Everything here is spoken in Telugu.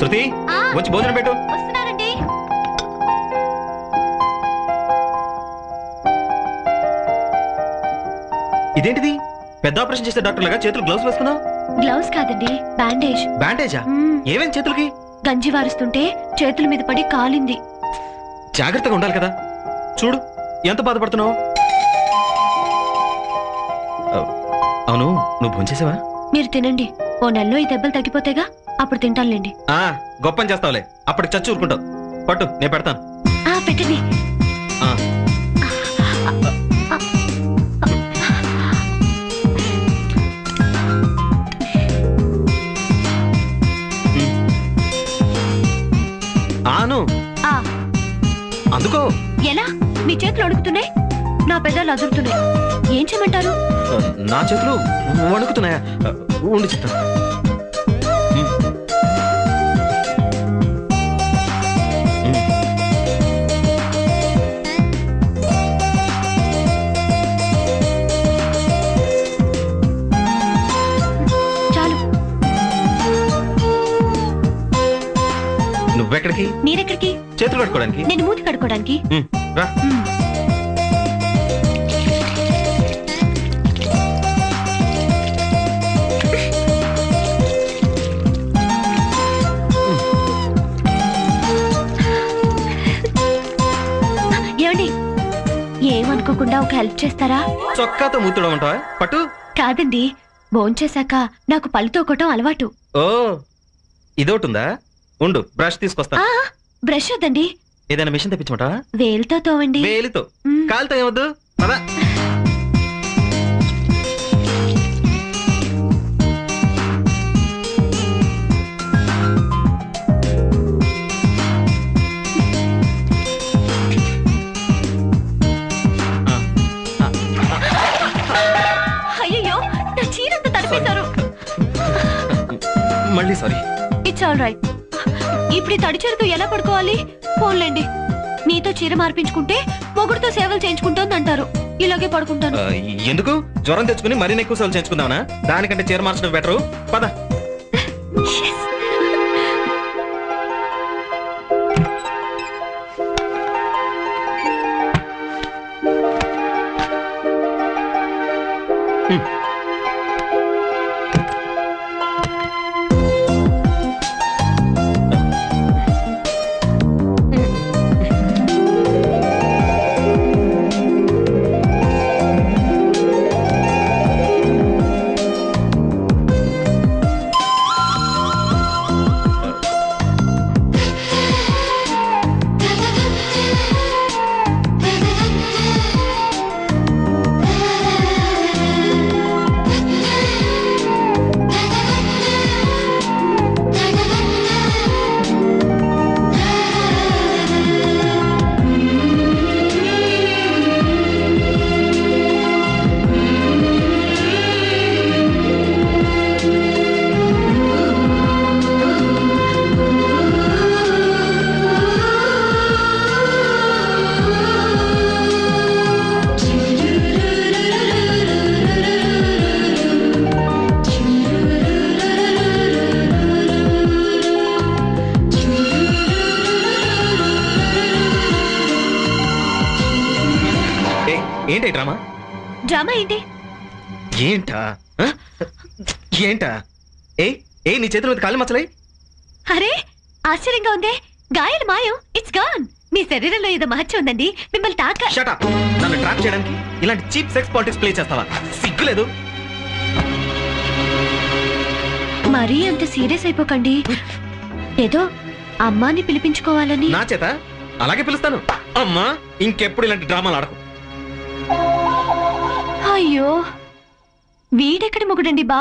వచ్చి భోజనం పెట్టు. వస్తున్నానండి ఇదేంటిది? పెద్ద ఆపరేషన్ చేసే డాక్టర్ లాగా చేతులు గ్లౌస్ వేసుకున్నావు? గ్లౌస్ కాదండి బ్యాండేజ్. బ్యాండేజా? మ్మ్. ఏమేం చేతులకి? గంజి వారుస్తుంటే చేతుల మీద పడి కాలింది. జాగ్రత్తగా ఉండాలి కదా. చూడు ఎంత బాధపడుతున్నావు? అవును నువ్వు భోంచేసావా? మీరు తినండి ఓ నెలలో ఈ దెబ్బలు తగ్గిపోతేగా అప్పుడు తింటానులేండి. ఆ గొప్పని చేస్తావులే. అప్పటికి చచ్చి ఊరుకుంటావు. పట్టు నేను పెడతాను. ఆ పెట్టండి. ఆ, ఆను. ఆ. అందుకో. ఎలా? మీ చేతులు అడుగుతున్నాయి నా పెదాలు అదురుతున్నాయి. ఏం చేయమంటారు? నా చేతులు వణుకుతున్నాయా? ఉండి చెప్తాను. నువ్వెక్కడికి? మీరెక్కడికి చేతులు కట్టుకోవడానికి నేను మూతి కడుక్కోవడానికి. ఉమ్, రా. మ్మ్. ఏమండి? ఏమనుకోకుండా ఒక హెల్ప్ చేస్తారా? చొక్కాతో మూతుడం ఉంటావా పట్టు. కాదండి భోంచేశాక నాకు పళ్ళు తోకటం అలవాటు. ఓ ఇదోటి ఉందా ఉండు బ్రష్ తీసుకొస్తా బ్రష్ వద్దండి. ఏదైనా మిషన్ తెప్పించమంటావా? వేలుతో తోవండి వేలితో. కాలుతో ఏమొద్దు? పదా. మళ్ళీ సారీ. ఇట్స్ ఆల్ రైట్ ఇప్పుడు తడి చీరతో ఎలా పడుకోవాలి? ఫోన్లేండి మీతో చీర మార్పించుకుంటే మొగుడుతో సేవలు చేయించుకుంటోంది అంటారు ఇలాగే పడుకుంటాను. ఎందుకు? జ్వరం తెచ్చుకుని మరీ ఎక్కువ సార్లు చేయించుకుందామనా? దానికంటే చీర మార్చడం బెటరు. పద. Yes. ఏంటి డ్రామా? డ్రామా ఏంటి? ఏంటా? ఆ? ఏంటా? ఏ ఏ నీ చేతుల మీద కాళ్ళు మచ్చలై అరే ఆశ్చర్యంగా ఉందే. గాయాలు మాయం. ఇట్స్ గాన్ మీ శరీరంలో ఏదో మహత్యం ఉందండి. మిమ్మల్ని తాక షట్ అప్ నన్ను ట్రాప్ చేయడానికి ఇలాంటి చీప్ సెక్స్ పాలిటిక్స్ ప్లే చేస్తావా? సిగ్గులేదు. మరీ అంత సీరియస్ అయిపోకండి. ఏదో అమ్మాని పిలిపించుకోవాలని నా చేత? అలాగే పిలుస్తాను. అమ్మా ఇంకెప్పుడు ఇలాంటి డ్రామాలు ఆడకు. అయ్యో. వీడెక్కడి మొగుడండి బాబు?